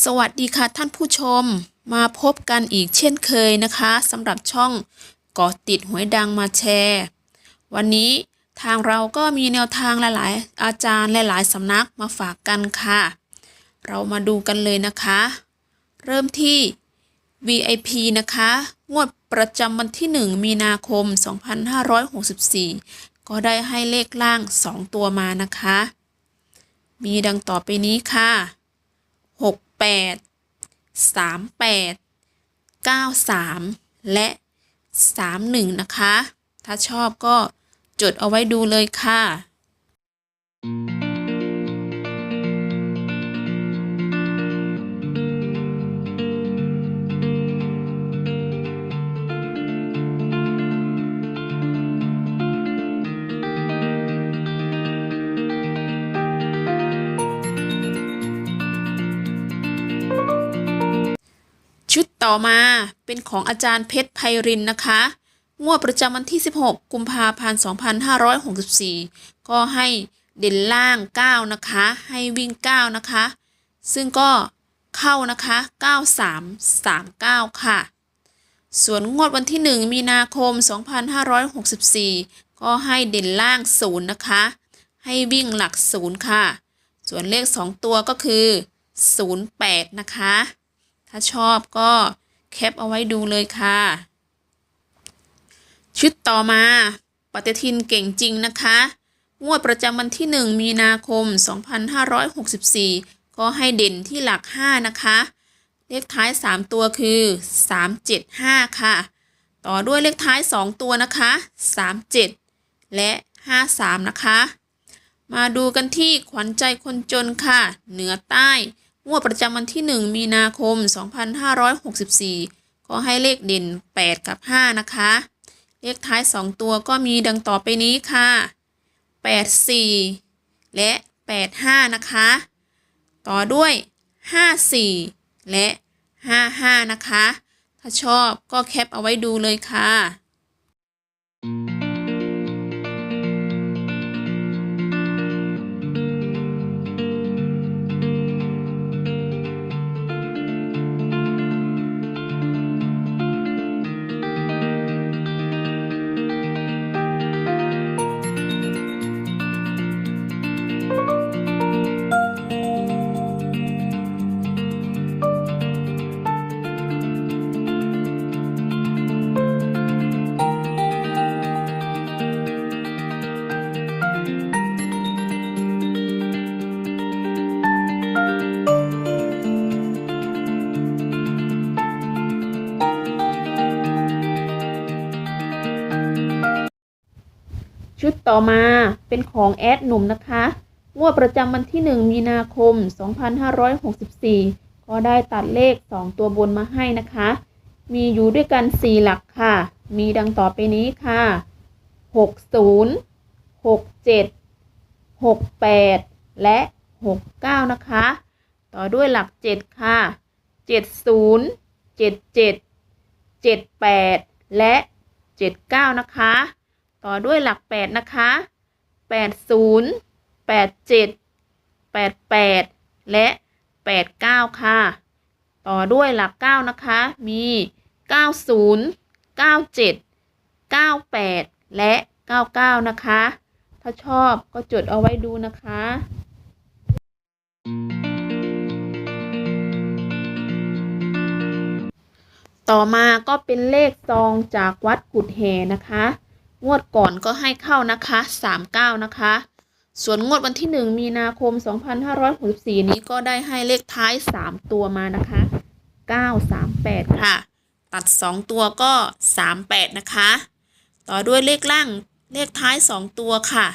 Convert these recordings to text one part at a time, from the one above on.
สวัสดีค่ะท่านผู้ชมมาพบกันอีกเช่นเคยนะคะสำหรับช่องเกาะติดหวยดังมาแชร์ วันนี้ทางเราก็มีแนวทางหลายๆ อาจารย์หลายๆสำนักมาฝากกันค่ะ เรามาดูกันเลยนะคะ เริ่มที่ VIP นะคะ งวดประจำวันที่ 1 มีนาคม 2564 ก็ได้ให้เลขล่าง 2 ตัวมานะคะ มีดังต่อไปนี้ค่ะ 6 8 3 8 9 3และ3 1นะคะ ถ้าชอบก็จดเอาไว้ดูเลยค่ะ ต่อมาเป็นของอาจารย์เพชรไพรินนะคะ งวดประจำวันที่ 16 กุมภาพันธ์ 2564 ก็ให้เด่นล่าง 9 นะคะ ให้วิ่ง 9 นะคะ ซึ่งก็เข้านะคะ 9339 ค่ะ ส่วนงวดวันที่ 1 มีนาคม 2564 ก็ให้เด่นล่าง 0 นะคะ ให้วิ่งหลัก 0 ค่ะ ส่วนเลข 2 ตัวก็คือ 08 นะคะ ถ้าชอบก็ แคปเอาไว้ดูเลยค่ะ ชุดต่อมา ปฏิทินเก่งจริงนะคะ งวดประจำวันที่ 1 มีนาคม 2564 ก็ให้เด่นที่หลัก 5 นะคะ เลขท้าย 3 ตัวคือ 375 ค่ะ ต่อด้วยเลขท้าย 2 ตัวนะคะ 37 และ 53 นะคะ มาดูกันที่ขวัญใจคนจนค่ะ เหนือใต้ งวดประจำวันที่ 1 มีนาคม 2564ก็ให้เลขเด่น 8 กับ 5 นะคะ เลขท้าย 2 ตัวก็มีดังต่อไปนี้ค่ะ 84 และ 85 นะคะ ต่อด้วย 54 และ 55 นะคะ ถ้าชอบก็แคปเอาไว้ดูเลยค่ะ ต่อมาเป็นของแอดหนุ่มนะคะ งวดประจำวันที่ 1 มีนาคม 2564 ก็ได้ตัดเลข 2 ตัวบนมาให้นะคะ มีอยู่ด้วยกัน 4 หลักค่ะ มีดังต่อไปนี้ค่ะ 60 67 68 และ 69 นะคะ ต่อด้วยหลัก 7 ค่ะ 70 77 78 และ 79 นะคะ ต่อด้วยหลัก 8 นะคะ 80 87 88 และ 89 ค่ะ ต่อด้วยหลัก 9 นะคะ มี 90 97 98 และ 99 นะคะ ถ้าชอบก็จดเอาไว้ดูนะคะ ต่อมาก็เป็นเลขซองจากวัดกุดแห่นะคะ งวดก่อนก็ให้เข้านะคะ 39 นะคะ ส่วนงวดวันที่ 1 มีนาคม 2564 นี้ก็ได้ให้เลขท้าย 3 ตัวมานะคะ 938 ค่ะ ตัด 2 ตัวก็ 38 นะคะ ต่อด้วยเลขล่างเลขท้าย 2 ตัวค่ะ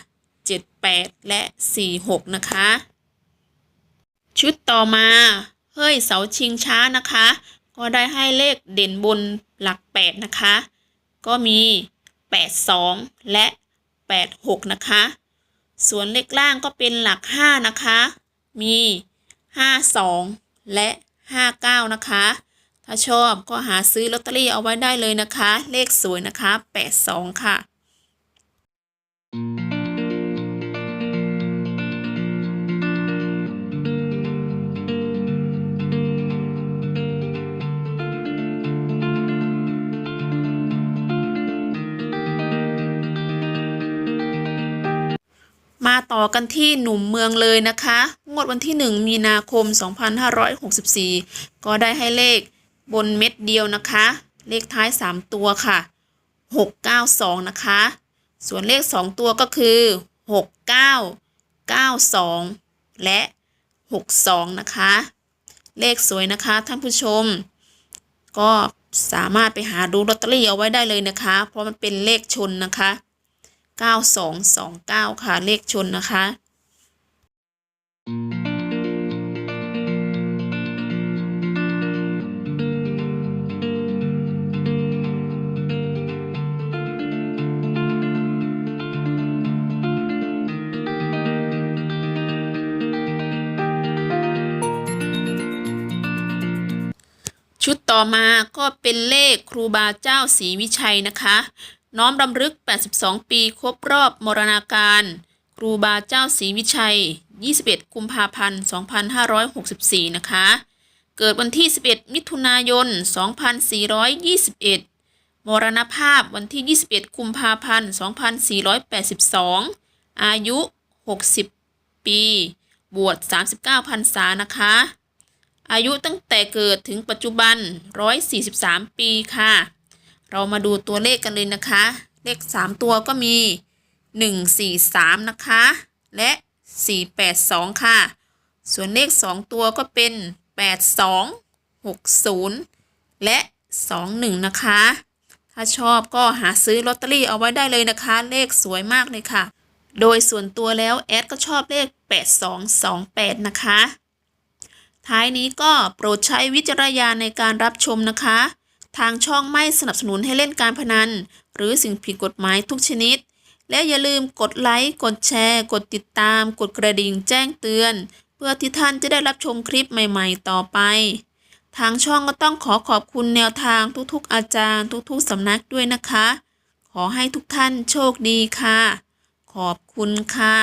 78 และ 46 นะคะ ชุดต่อมา เฮ้ยเสาชิงช้านะคะ ก็ได้ให้เลขเด่นบนหลัก 8 นะคะ ก็มี 82 และ 86 นะคะ ส่วนเลขล่างก็เป็นหลัก 5 นะคะ มี 52 และ 59 นะคะ ถ้าชอบก็หาซื้อลอตเตอรี่เอาไว้ได้เลยนะคะ เลขสวยนะคะ 82 ค่ะ ต่อกันที่หนุ่มเมืองเลยนะคะ งวดวันที่ 1 มีนาคม 2564 ก็ได้ให้เลขบนเม็ดเดียวนะคะ เลขท้าย 3 ตัวค่ะ 692 นะคะ ส่วนเลข 2 ตัวก็คือ 69 92 และ 62 นะคะ เลขสวยนะคะท่านผู้ชม ก็สามารถไปหาดูลอตเตอรี่เอาไว้ได้เลยนะคะ เพราะมันเป็นเลขชนนะคะ 9229 ค่ะ เลขชนนะคะ ชุดต่อมาก็เป็นเลขครูบาเจ้าศรีวิชัยนะคะ น้อมรำลึก 82 ปีครบรอบมรณาการ ครูบาเจ้าศรีวิชัย 21 กุมภาพันธ์ 2564 นะคะ เกิดวันที่ 11 มิถุนายน 2421 มรณภาพวันที่ 21 กุมภาพันธ์ 2482 อายุ 60 ปี บวช 39พรรษานะคะ อายุตั้งแต่เกิดถึงปัจจุบัน 143 ปีค่ะ เรามาดูตัวเลขกันเลยนะคะ เลข 3 ตัวก็มี 143 นะคะ และ 482 ค่ะ ส่วนเลข 2 ตัวก็เป็น 82 60 และ 21 นะคะ ถ้าชอบก็หาซื้อลอตเตอรี่เอาไว้ได้เลยนะคะ เลขสวยมากเลยค่ะ โดยส่วนตัวแล้วแอดก็ชอบเลข 8228 นะคะ ท้ายนี้ก็โปรดใช้วิจารณญาณในการรับชมนะคะ ทางช่องไม่สนับสนุนให้เล่นการพนัน หรือสิ่งผิดกฎหมายทุกชนิด และอย่าลืมกดไลค์ กดแชร์ กดติดตาม กดกระดิ่งแจ้งเตือน เพื่อที่ท่านจะได้รับชมคลิปใหม่ๆ ต่อไป ทางช่องก็ต้องขอขอบคุณแนวทางทุกๆอาจารย์ ทุกๆสำนักด้วยนะคะ ขอให้ทุกท่านโชคดีค่ะ ขอบคุณค่ะ